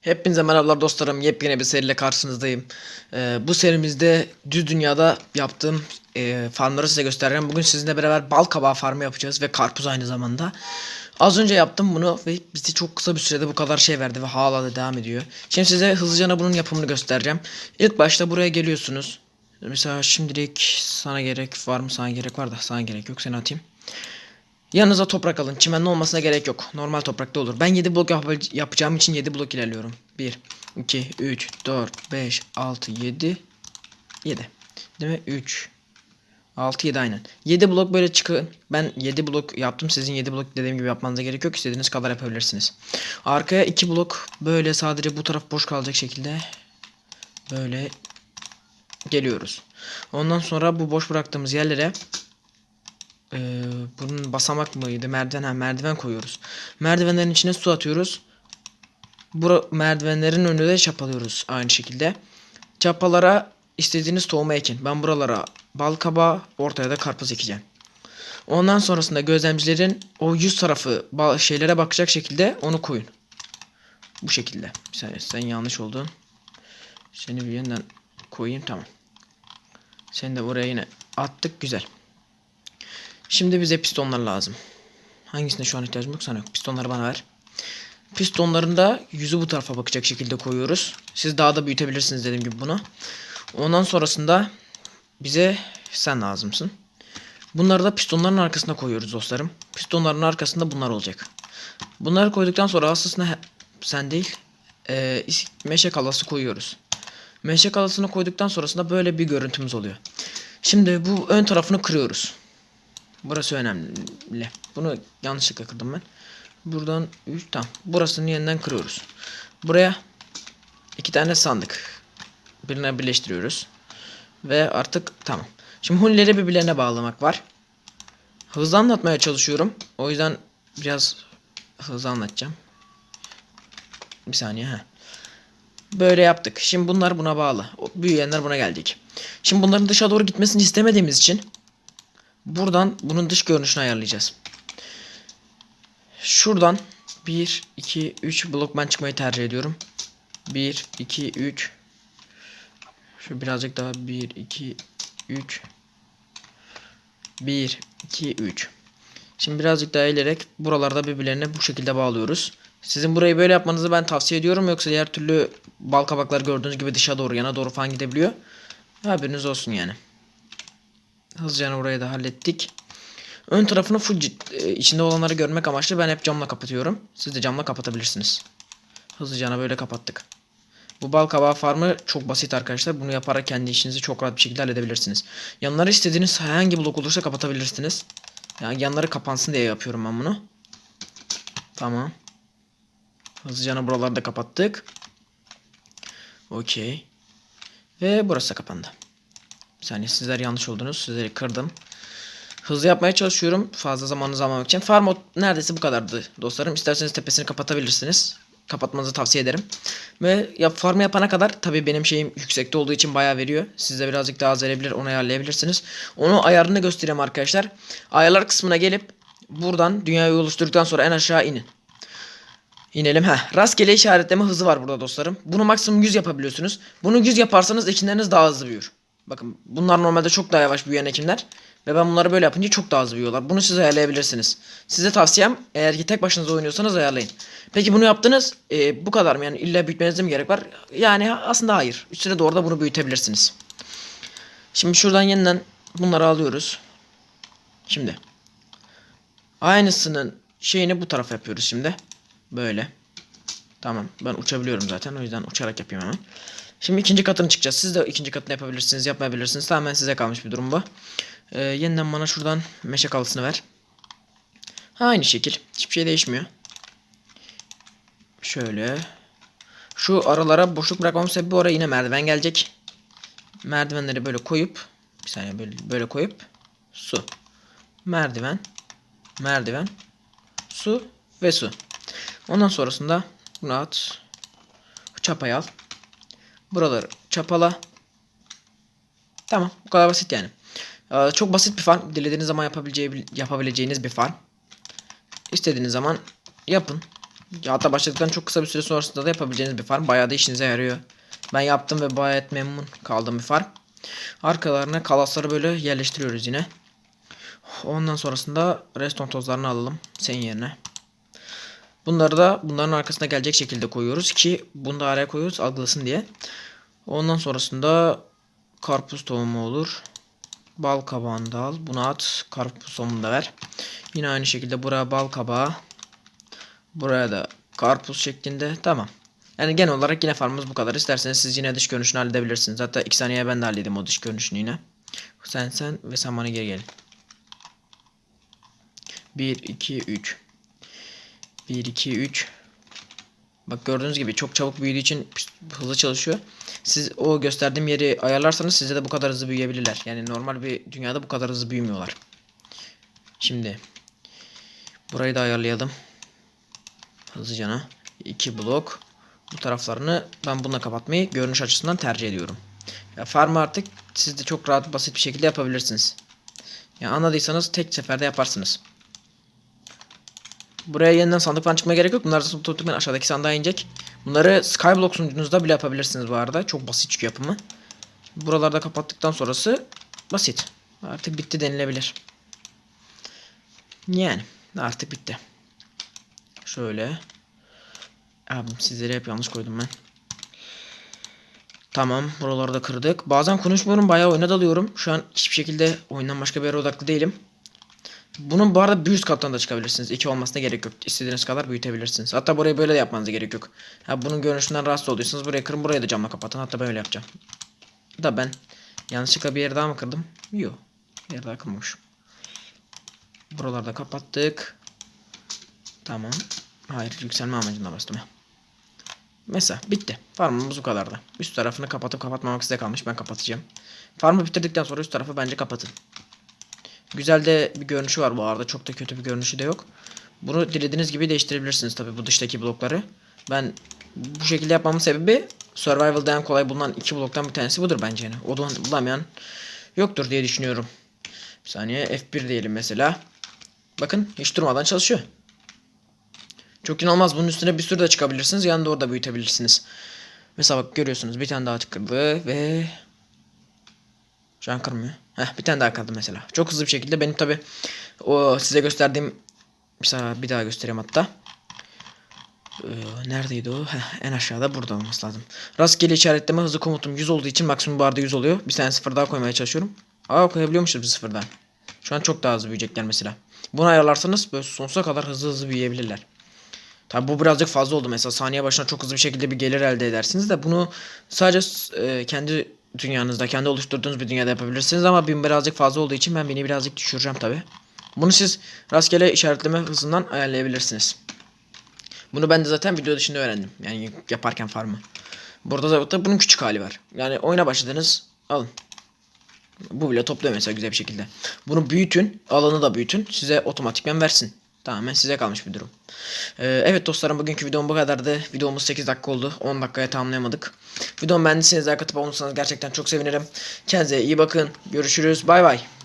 Hepinize merhabalar dostlarım. Yepyeni bir seriyle karşınızdayım. Ee, bu serimizde düz dünyada yaptığım e, farmları size göstereceğim. Bugün sizinle beraber bal kabağı farmı yapacağız ve karpuz aynı zamanda. Az önce yaptım bunu ve bize çok kısa bir sürede bu kadar şey verdi ve hala da devam ediyor. Şimdi size hızlıca bunun yapımını göstereceğim. İlk başta buraya geliyorsunuz. Mesela şimdilik sana gerek var mı? Sana gerek var da sana gerek yok. Seni atayım. Yanınıza toprak alın. Çimenli olmasına gerek yok. Normal toprakta olur. Ben 7 blok yap- yapacağım için 7 blok ilerliyorum. 1, 2, 3, 4, 5, 6, 7, 7. Değil mi? 3, 6, 7 aynen. 7 blok böyle çıkın. Ben 7 blok yaptım. Sizin 7 blok dediğim gibi yapmanıza gerek yok. İstediğiniz kadar yapabilirsiniz. Arkaya 2 blok böyle sadece bu taraf boş kalacak şekilde böyle geliyoruz. Ondan sonra bu boş bıraktığımız yerlere ee, bunun basamak mıydı? Merdiven ha merdiven koyuyoruz. Merdivenlerin içine su atıyoruz. Bura merdivenlerin önüne de çapalıyoruz aynı şekilde. Çapalara istediğiniz tohumu ekin. Ben buralara bal kabağı, ortaya da karpuz ekeceğim. Ondan sonrasında gözlemcilerin o yüz tarafı şeylere bakacak şekilde onu koyun. Bu şekilde. Bir saniye sen yanlış oldun. Seni bir yeniden koyayım tamam. Seni de buraya yine attık güzel. Şimdi bize pistonlar lazım. Hangisine şu an ihtiyacım yok sana yok. Pistonları bana ver. Pistonların da yüzü bu tarafa bakacak şekilde koyuyoruz. Siz daha da büyütebilirsiniz dediğim gibi bunu. Ondan sonrasında bize sen lazımsın. Bunları da pistonların arkasına koyuyoruz dostlarım. Pistonların arkasında bunlar olacak. Bunları koyduktan sonra aslında sen değil e, meşe kalası koyuyoruz. Meşe kalasını koyduktan sonrasında böyle bir görüntümüz oluyor. Şimdi bu ön tarafını kırıyoruz. Burası önemli. Bunu yanlışlıkla kırdım ben. Buradan 3 tam. Burasını yeniden kırıyoruz. Buraya iki tane sandık. Birine birleştiriyoruz. Ve artık tamam. Şimdi hunileri birbirlerine bağlamak var. Hızlı anlatmaya çalışıyorum. O yüzden biraz hızlı anlatacağım. Bir saniye ha. Böyle yaptık. Şimdi bunlar buna bağlı. O büyüyenler buna gelecek. Şimdi bunların dışa doğru gitmesini istemediğimiz için Buradan bunun dış görünüşünü ayarlayacağız. Şuradan 1, 2, 3 blok ben çıkmayı tercih ediyorum. 1, 2, 3 Şu birazcık daha 1, 2, 3 1, 2, 3 Şimdi birazcık daha eğilerek buralarda birbirlerine bu şekilde bağlıyoruz. Sizin burayı böyle yapmanızı ben tavsiye ediyorum. Yoksa diğer türlü bal kabaklar gördüğünüz gibi dışa doğru yana doğru falan gidebiliyor. Haberiniz olsun yani. Hızlıca orayı da hallettik. Ön tarafını full e, içinde olanları görmek amaçlı ben hep camla kapatıyorum. Siz de camla kapatabilirsiniz. Hızlıca böyle kapattık. Bu bal kabağı farmı çok basit arkadaşlar. Bunu yaparak kendi işinizi çok rahat bir şekilde halledebilirsiniz. Yanları istediğiniz herhangi blok olursa kapatabilirsiniz. Yani yanları kapansın diye yapıyorum ben bunu. Tamam. Hızlıca buraları da kapattık. Okey. Ve burası da kapandı. Bir saniye sizler yanlış oldunuz. Sizleri kırdım. Hızlı yapmaya çalışıyorum. Fazla zamanınızı almamak için. Farm o- neredeyse bu kadardı dostlarım. İsterseniz tepesini kapatabilirsiniz. Kapatmanızı tavsiye ederim. Ve ya farmı yapana kadar tabii benim şeyim yüksekte olduğu için bayağı veriyor. Siz de birazcık daha az verebilir onu ayarlayabilirsiniz. Onu ayarını göstereyim arkadaşlar. Ayarlar kısmına gelip buradan dünyayı oluşturduktan sonra en aşağı inin. İnelim. Heh. Rastgele işaretleme hızı var burada dostlarım. Bunu maksimum 100 yapabiliyorsunuz. Bunu 100 yaparsanız ekinleriniz daha hızlı büyür. Bakın bunlar normalde çok daha yavaş büyüyen ekinler. Ve ben bunları böyle yapınca çok daha hızlı büyüyorlar. Bunu siz ayarlayabilirsiniz. Size tavsiyem eğer ki tek başınıza oynuyorsanız ayarlayın. Peki bunu yaptınız. e, bu kadar mı? Yani illa büyütmenize mi gerek var? Yani aslında hayır. Üstüne doğru da bunu büyütebilirsiniz. Şimdi şuradan yeniden bunları alıyoruz. Şimdi. Aynısının şeyini bu tarafa yapıyoruz şimdi. Böyle. Tamam. Ben uçabiliyorum zaten. O yüzden uçarak yapayım hemen. Şimdi ikinci katını çıkacağız. Siz de ikinci katını yapabilirsiniz, yapmayabilirsiniz. Tamamen size kalmış bir durum bu. Ee, yeniden bana şuradan meşe kalısını ver. Aynı şekil. Hiçbir şey değişmiyor. Şöyle. Şu aralara boşluk bırakmamın sebebi oraya yine merdiven gelecek. Merdivenleri böyle koyup bir saniye böyle, böyle koyup su. Merdiven. Merdiven. Su ve su. Ondan sonrasında bunu at. Çapayı al. Buraları çapala. Tamam. Bu kadar basit yani. Ee, çok basit bir farm. Dilediğiniz zaman yapabileceği, yapabileceğiniz bir farm. İstediğiniz zaman yapın. Hatta başladıktan çok kısa bir süre sonrasında da yapabileceğiniz bir farm. Bayağı da işinize yarıyor. Ben yaptım ve gayet memnun kaldım bir farm. Arkalarına kalasları böyle yerleştiriyoruz yine. Ondan sonrasında reston tozlarını alalım senin yerine. Bunları da bunların arkasına gelecek şekilde koyuyoruz ki bunu da araya koyuyoruz algılasın diye. Ondan sonrasında karpuz tohumu olur. Bal kabağını da al. Bunu at. Karpuz tohumunu da ver. Yine aynı şekilde buraya bal kabağı. Buraya da karpuz şeklinde. Tamam. Yani genel olarak yine farmımız bu kadar. İsterseniz siz yine dış görünüşünü halledebilirsiniz. Hatta 2 saniye ben de halledeyim o dış görünüşünü yine. Sen sen ve sen bana geri gelin. 1, 2, 3. 1, 2, 3. Bak gördüğünüz gibi çok çabuk büyüdüğü için hızlı çalışıyor. Siz o gösterdiğim yeri ayarlarsanız sizde de bu kadar hızlı büyüyebilirler. Yani normal bir dünyada bu kadar hızlı büyümüyorlar. Şimdi burayı da ayarlayalım. Hızlıcana. 2 blok. Bu taraflarını ben bununla kapatmayı görünüş açısından tercih ediyorum. Ya farmı artık siz de çok rahat basit bir şekilde yapabilirsiniz. Ya anladıysanız tek seferde yaparsınız. Buraya yeniden sandık falan çıkmaya gerek yok. Bunlar da otomatikman aşağıdaki sandığa inecek. Bunları Skyblock sunucunuzda bile yapabilirsiniz bu arada. Çok basit çünkü yapımı. Buralarda kapattıktan sonrası basit. Artık bitti denilebilir. Yani artık bitti. Şöyle. Abim sizlere hep yanlış koydum ben. Tamam buraları da kırdık. Bazen konuşmuyorum bayağı oyuna dalıyorum. Şu an hiçbir şekilde oyundan başka bir yere odaklı değilim. Bunun bu arada bir üst kattan da çıkabilirsiniz. İki olmasına gerek yok. İstediğiniz kadar büyütebilirsiniz. Hatta burayı böyle de yapmanıza gerek yok. Ha, bunun görünüşünden rahatsız oluyorsanız burayı kırın burayı da camla kapatın. Hatta ben öyle yapacağım. Da ben yanlışlıkla bir yer daha mı kırdım? Yok. Bir yer daha kırmamışım. Buraları da kapattık. Tamam. Hayır yükselme amacına bastım ya. Mesela bitti. Farmımız bu kadardı. Üst tarafını kapatıp kapatmamak size kalmış. Ben kapatacağım. Farmı bitirdikten sonra üst tarafı bence kapatın. Güzel de bir görünüşü var bu arada. Çok da kötü bir görünüşü de yok. Bunu dilediğiniz gibi değiştirebilirsiniz tabi bu dıştaki blokları. Ben bu şekilde yapmamın sebebi Survival'da en kolay bulunan iki bloktan bir tanesi budur bence. Yani. O bulamayan yoktur diye düşünüyorum. Bir saniye F1 diyelim mesela. Bakın hiç durmadan çalışıyor. Çok inanılmaz. Bunun üstüne bir sürü de çıkabilirsiniz. Yanında orada büyütebilirsiniz. Mesela bak görüyorsunuz bir tane daha tıkırdı ve şu an kırmıyor. Heh, bir tane daha kaldı mesela. Çok hızlı bir şekilde benim tabi o size gösterdiğim mesela bir daha göstereyim hatta. Ee, neredeydi o? Heh, en aşağıda burada olması lazım. Rastgele işaretleme hızı komutum 100 olduğu için maksimum barda 100 oluyor. Bir tane sıfır daha koymaya çalışıyorum. Aa koyabiliyormuşuz bir sıfırdan. Şu an çok daha hızlı büyüyecekler mesela. Bunu ayarlarsanız böyle sonsuza kadar hızlı hızlı büyüyebilirler. Tabi bu birazcık fazla oldu mesela saniye başına çok hızlı bir şekilde bir gelir elde edersiniz de bunu sadece e, kendi dünyanızda kendi oluşturduğunuz bir dünyada yapabilirsiniz ama bin birazcık fazla olduğu için ben beni birazcık düşüreceğim tabi. Bunu siz rastgele işaretleme hızından ayarlayabilirsiniz. Bunu ben de zaten video dışında öğrendim. Yani yaparken farmı. Burada da bunun küçük hali var. Yani oyuna başladınız alın. Bu bile topluyor mesela güzel bir şekilde. Bunu büyütün, alanı da büyütün. Size otomatikmen versin. Tamamen size kalmış bir durum. Ee, evet dostlarım bugünkü videom bu kadardı. Videomuz 8 dakika oldu. 10 dakikaya tamamlayamadık. Videomu beğendiyseniz like atıp olursanız gerçekten çok sevinirim. Kendinize iyi bakın. Görüşürüz. Bay bay.